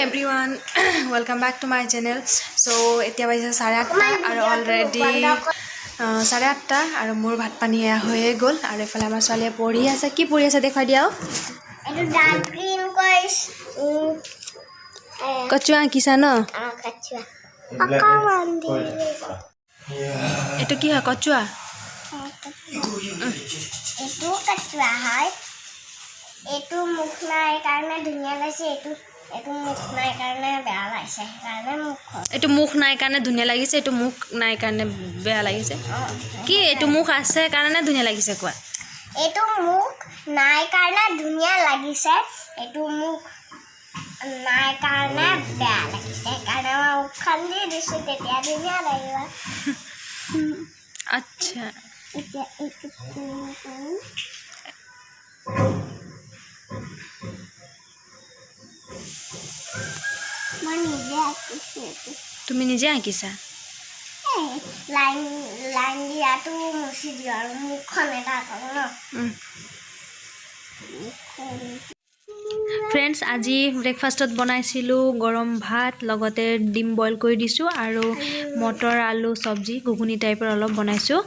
Everyone welcome back to my channel so' এতিয়া বাজিছে চাৰে আঠটা আৰু অলৰেডি চাৰে আঠটা আৰু মোৰ ভাত পানী এয়া হৈয়ে গ'ল। আৰু এইফালে আমাৰ ছোৱালীয়ে পঢ়ি আছে। কি পঢ়ি আছে দেখুৱাই দিয়া কচুৱা আঁকিছা ন? এইটো কি হয়? কচুৱা? এইটো কাচুৱা হয়। এইটো মুখ নাই কাৰণে ধুনীয়া লাগিছে। এইটো এইটো মুখ নাই কাৰণে বেয়া লাগিছে সেইকাৰণে মুখ এইটো মুখ নাই কাৰণে ধুনীয়া লাগিছে এইটো মুখ নাই কাৰণে বেয়া লাগিছে। কি এইটো মুখ আছে কাৰণে ধুনীয়া লাগিছে কোৱা? এইটো মুখ নাই কাৰণে ধুনীয়া লাগিছে এইটো মুখ নাই কাৰণে বেয়া লাগিছে সেইকাৰণে মই মুখখন দি দিছোঁ তেতিয়া ধুনীয়া লাগিব। আচ্ছা এতিয়া এইটো কৰিম। মই নিজে আঁকিছোঁ এইটো তুমি নিজে আঁকিছা? লাইন ফ্ৰেণ্ডছ আজি ব্ৰেকফাষ্টত বনাইছিলোঁ গৰম ভাত, লগতে ডিম বইল কৰি দিছোঁ আৰু মটৰ, আলু, চব্জি, ঘুগুনি টাইপৰ অলপ বনাইছোঁ।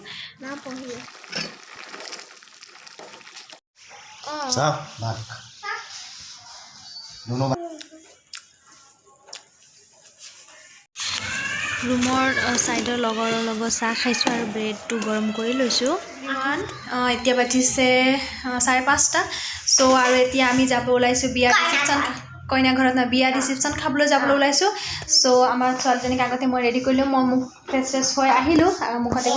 মই ৰুমৰ ছাইডৰ লগৰৰ লগত চাহ খাইছোঁ আৰু ব্ৰেডটো গৰম কৰি লৈছোঁ। এতিয়া বাজিছে চাৰে পাঁচটা। চ' আৰু এতিয়া আমি যাব ওলাইছোঁ বিয়া ৰিচিপশ্যন কইনা ঘৰত নহয় বিয়া ৰিচিপশ্যন খাবলৈ যাবলৈ ওলাইছোঁ। চ' আমাৰ ছোৱালীজনীক আগতে মই ৰেডি কৰিলোঁ মই মুখ ফ্ৰেছ ফ্ৰেছ হৈ আহিলোঁ আৰু মুখতে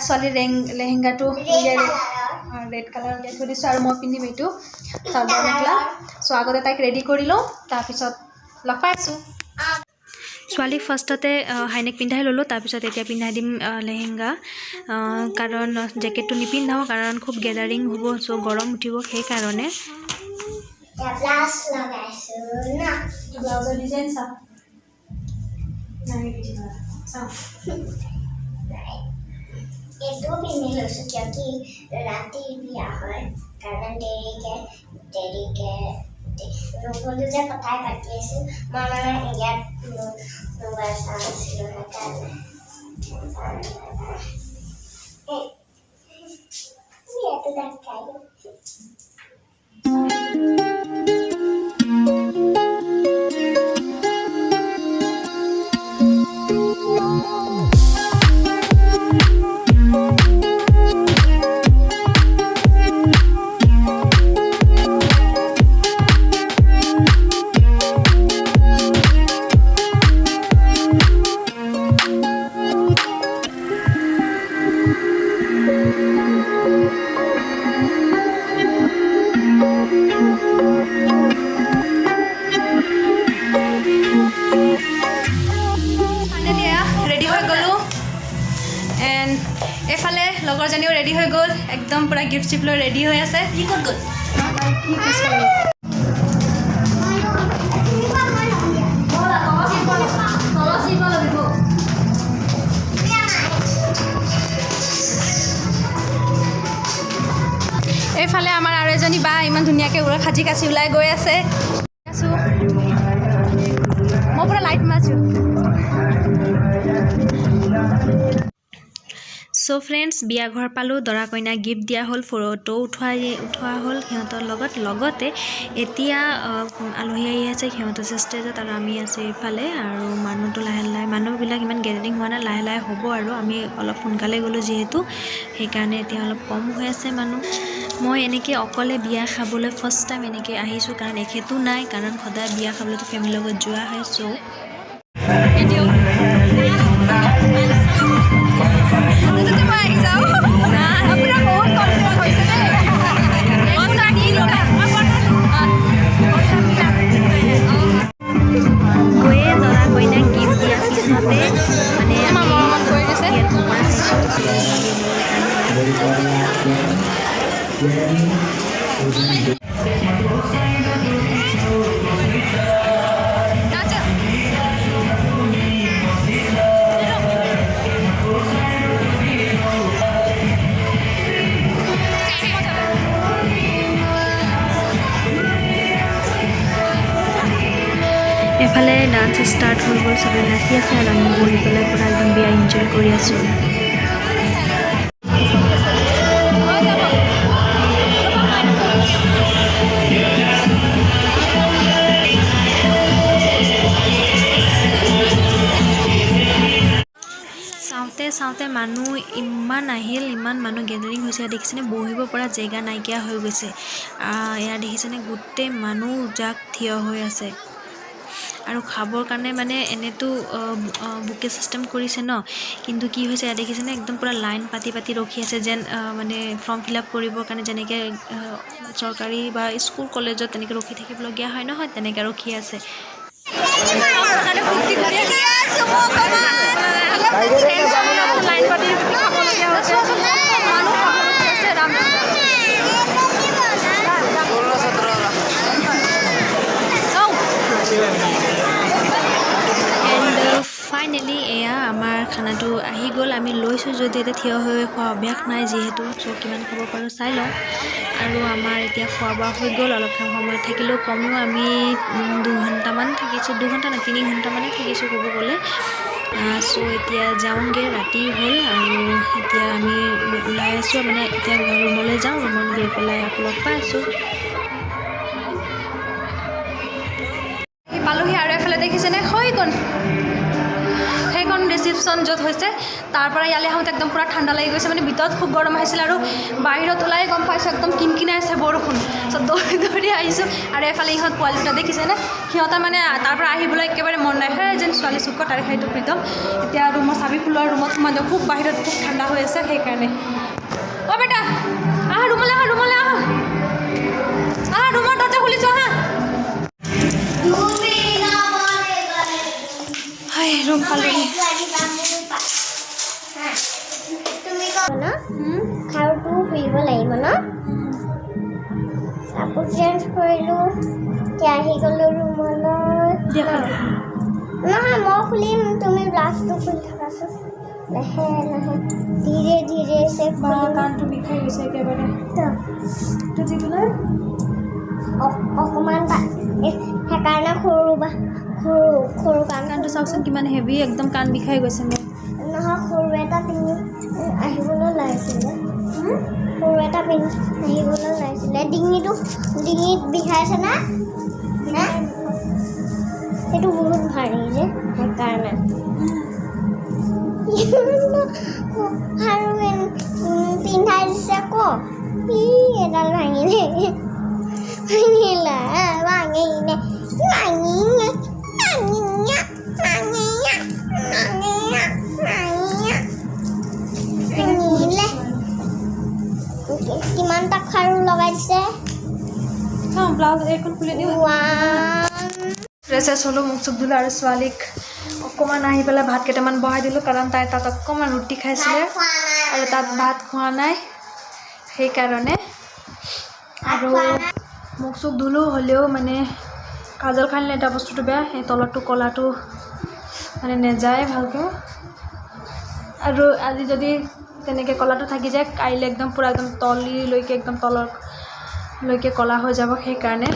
ছোৱালীৰ ৰেং লেহেংগাটো ৰেড কালাৰ উলিয়াই থৈ দিছোঁ আৰু মই পিন্ধিম এইটো চাদৰ মেখেলা। চ' আগতে তাইক ৰেডি কৰি লওঁ তাৰপিছত লগ পাই আছোঁ ছোৱালীক ফাৰ্ষ্টতে হাইনেক পিন্ধাই ল'লোঁ তাৰপিছত এতিয়া পিন্ধাই দিম লেহেংগা। কাৰণ জেকেটটো নিপিন্ধাওঁ কাৰণ খুব গেডাৰিং হ'ব চ' গৰম উঠিব সেইকাৰণে। এতিয়া ব্লাছ লগাইছোঁ ন ব্লাউজৰ ডিজাইন চাওঁ। এইটো পিন্ধি লৈছোঁ কিয় কি ৰাতি বিয়া হয় কাৰণে দেৰিকে দেৰিকে ৰুবলৈ যে কথাই পাতি আছোঁ মই মানে ইয়াত মোবাইল চাই আছিলোঁ গিফ্ট চিফ্ট লৈ ৰেডি হৈ আছে। কি ক'ত গ'ল এইফালে আমাৰ আৰু এজনী বা ইমান ধুনীয়াকৈ উৰা সাজি কাচি ওলাই গৈ আছে। চ' ফ্ৰেণ্ডছ বিয়া ঘৰ পালোঁ, দৰা কইনাক গিফ্ট দিয়া হ'ল, ফটো উঠোৱা উঠোৱা হ'ল। সিহঁতৰ লগত, লগতে এতিয়া আলহী আহি আছে সিহঁত আছে ষ্টেজত আৰু আমি আছোঁ এইফালে আৰু মানুহটো লাহে লাহে, মানুহবিলাক ইমান গেডাৰিং হোৱা নাই, লাহে লাহে হ'ব আৰু। আমি অলপ সোনকালে গ'লোঁ যিহেতু, সেইকাৰণে এতিয়া অলপ কম হৈ আছে মানুহ। মই এনেকৈ অকলে বিয়া খাবলৈ ফাৰ্ষ্ট টাইম এনেকৈ আহিছোঁ, কাৰণ এখেতো নাই, কাৰণ সদায় বিয়া খাবলৈতো ফেমিলিৰ লগত যোৱা হয় চ' এফালে ডান্স ষ্টাৰ্ট হৈ গ'ল, চবে নাচি আছে আৰু আমি বহি পেলাই পূৰা একদম বিয়া এনজয় কৰি আছোঁ। চাওঁতে চাওঁতে মানুহ ইমান আহিল, ইমান মানুহ গেডাৰিং হৈছে দেখিছেনে বহিব পৰা জেগা নাইকিয়া হৈ গৈছে। এয়া দেখিছেনে, গোটেই মানুহ যাক থিয় হৈ আছে। আৰু খাবৰ কাৰণে মানে এনেতো বুকে ছিষ্টেম কৰিছে ন? কিন্তু কি হৈছে দেখিছেনে একদম পূৰা লাইন পাতি পাতি ৰখি আছে যেন মানে ফৰ্ম ফিল আপ কৰিবৰ কাৰণে যেনেকৈ চৰকাৰী বা স্কুল কলেজত তেনেকৈ ৰখি থাকিবলগীয়া হয় নহয় তেনেকৈ ৰখি আছে। এণ্ড খানাটো আহি গ'ল। আমি লৈছোঁ যদি এতিয়া থিয় হৈ খোৱা অভ্যাস নাই যিহেতু। চ' কিমান খাব পাৰোঁ চাই লওঁ। আৰু আমাৰ এতিয়া খোৱা বোৱা হৈ গ'ল। অলপ সময় থাকিলেও কমেও আমি দুঘণ্টামান থাকিছোঁ। দুঘণ্টা নাই তিনি ঘণ্টামানে থাকিছোঁ ক'ব গ'লে। চ' এতিয়া যাওঁগৈ, ৰাতি হ'ল। আৰু এতিয়া আমি ওলাই আছোঁ। মানে এতিয়া ৰুমলৈ যাওঁ। ৰুমত গৈ পেলাই আকৌ লগ পাই আছোঁ। পালোহি আৰু এফালে দেখিছেনে? ৰিচিপশ্যন য'ত হৈছে, তাৰ পৰা ইয়ালৈ আহোঁতে একদম পূৰা ঠাণ্ডা লাগি গৈছে মানে ভিতৰত খুব গৰম আহিছিল আৰু বাহিৰত ওলাই গম পাইছোঁ, একদম কিনকিনাই আছে বৰষুণ। চ' দৌৰি দৌৰি আহিছোঁ, আৰু এফালে ইহঁত পোৱালি দুটা দেখিছেনে সিহঁতে মানে তাৰ পৰা আহিবলৈ একেবাৰে মন নাই। সেই যেন ছোৱালী চুকৰ তাৰে সেইটো প্ৰীতম এতিয়া ৰুমৰ চাবি ফুলৰ ৰুমত সোমাই দিওঁ খুব বাহিৰত খুব ঠাণ্ডা হৈ আছে, সেইকাৰণে। অ' বেটা! কাপোৰ চেঞ্জ কৰিলোঁ আহি গ'লোঁ ৰুমলৈ। নহয় মই খুলিম তুমি ব্লাউজটো খুলি থাকাচোন। লাহে লাহে ধীৰে ধীৰে চে খুলিম কাণটো বিষাই গৈছে একেবাৰে। তো দি পেলাই অকণমান সেইকাৰণে সৰু বা সৰু সৰু কাণ। কাণটো চাওকচোন কিমান হেভি একদম কাণ বিষাই গৈছে মোৰ। নহয় সৰু এটা পিন্ধি আহিবলৈ লাগিছিলে সৰু এটা পিন্ধি আহিবলৈ লাগিছিলে ডিঙিটো ডিঙিত বিষাইছে না? সেইটো বহুত ভাৰী যে সেইকাৰণে আৰু পিন্ধাই দিছে ক ই এডাল ভাঙিলে ভাঙিলা ভাঙিলে ভাঙিলে খাৰু লগাই দিছে ব্লাউজ এইখন খুলি দিওঁ। ওৱান ফ্ৰেছ হ'লোঁ মুখ চুখ ধুলোঁ আৰু ছোৱালীক অকণমান আহি পেলাই ভাত কেইটামান বহাই দিলোঁ কাৰণ তাই তাত অকণমান ৰুটি খাইছিলে আৰু তাত ভাত খোৱা নাই। সেইকাৰণে আৰু মুখ চুখ ধুলোঁ হ'লেও মানে কাজল খানিলে এটা বস্তুটো বেয়া সেই তলৰটো ক'লাটো মানে নেযায় ভালকৈ। আৰু আজি যদি তেনেকৈ ক'লাটো থাকি যায়, কাইলৈ একদম পূৰা একদম তলিলৈকে একদম তললৈকে ক'লা হৈ যাব সেইকাৰণে।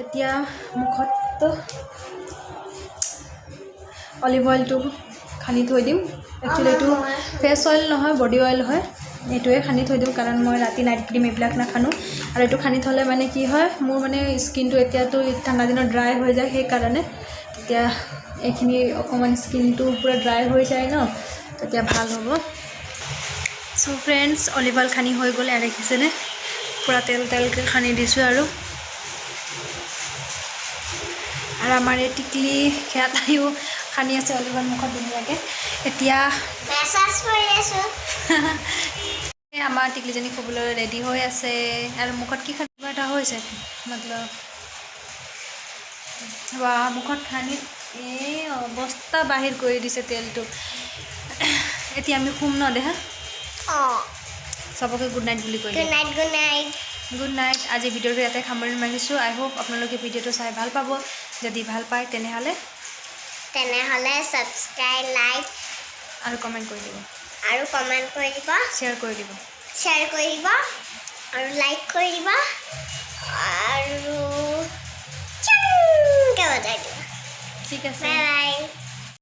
এতিয়া মুখত অলিভ অইলটো সানি থৈ দিম। একচুৱেলি এইটো ফেচ অইল নহয় বডি অইল হয়। এইটোৱে সানি থৈ দিম কাৰণ মই ৰাতি নাইট ক্ৰীম এইবিলাক নাসানো আৰু এইটো সানি থ'লে মানে কি হয়, মোৰ মানে স্কিনটো এতিয়াতো ঠাণ্ডা দিনত ড্ৰাই হৈ যায় সেইকাৰণে। তেতিয়া এইখিনি অকণমান স্কিনটো পূৰা ড্ৰাই হৈ যায় ন, তেতিয়া ভালো হ'ব। চ' ফ্ৰেণ্ডছ অলিভ অইল সানি হৈ গ'লে আৰু দেখিছেনে পূৰা তেল তেলকৈ সানি দিছোঁ আৰু আৰু আমাৰ এই টিকলি সেয়া তাইও সানি আছে অলিভ অইল মুখত ধুনীয়াকৈ এতিয়া আমাৰ টিকলিজনী শুবলৈ ৰেডি হৈ আছে আৰু মুখত কি খানি কিবা এটা হৈছে মতলব বা মুখত খানি এই অৱস্থা বাহিৰ কৰি দিছে তেলটো এতিয়া আমি শুম ন দেহা চবকে গুড নাইট বুলি কৈ good night good night good night আজি ভিডিঅ'টো ইয়াতে সামৰণি মাৰিছোঁ। আই হোপ আপোনালোকে ভিডিঅ'টো চাই ভালো পাব। যদি ভালো পায় তেনেহ'লে তেনেহ'লে ছাবস্ক্ৰাইব লাইক আৰু কমেণ্ট কৰি দিব। আৰু কমেণ্ট কৰি দিব। শ্বেয়াৰ কৰি দিব। শ্বেয়াৰ কৰি দিব। আৰু লাইক কৰি দিব। আৰু ঠিক আছে। Bye bye